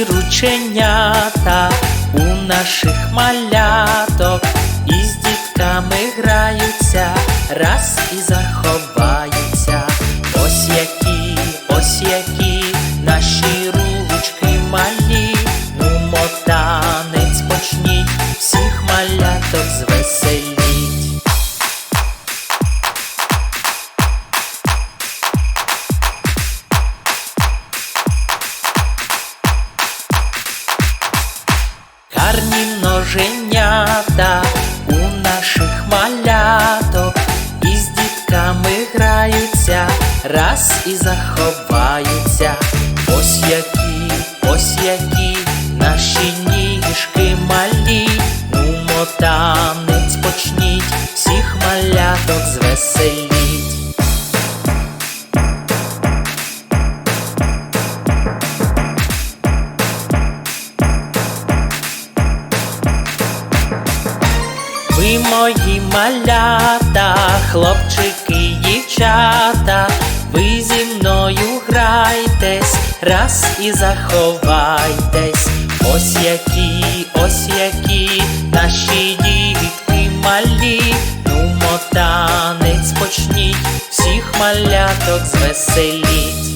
рученята у наших маляток, і з дітками граються, раз і заховаються. Ось які, ось які наші ручки малі, ну мотанець почніть, всіх маляток звеселіть. Гарні множенята у наших маляток, і з дітками граються, раз і заховаються. Ось які, ось які наші ніжки малі, ну мотанець почніть, всіх маляток звеселіть. Мої малята, хлопчики, дівчата, ви зі мною грайтесь, раз і заховайтесь. Ось які, ось які наші дітки малі, ну мотанець почніть, всіх маляток звеселіть.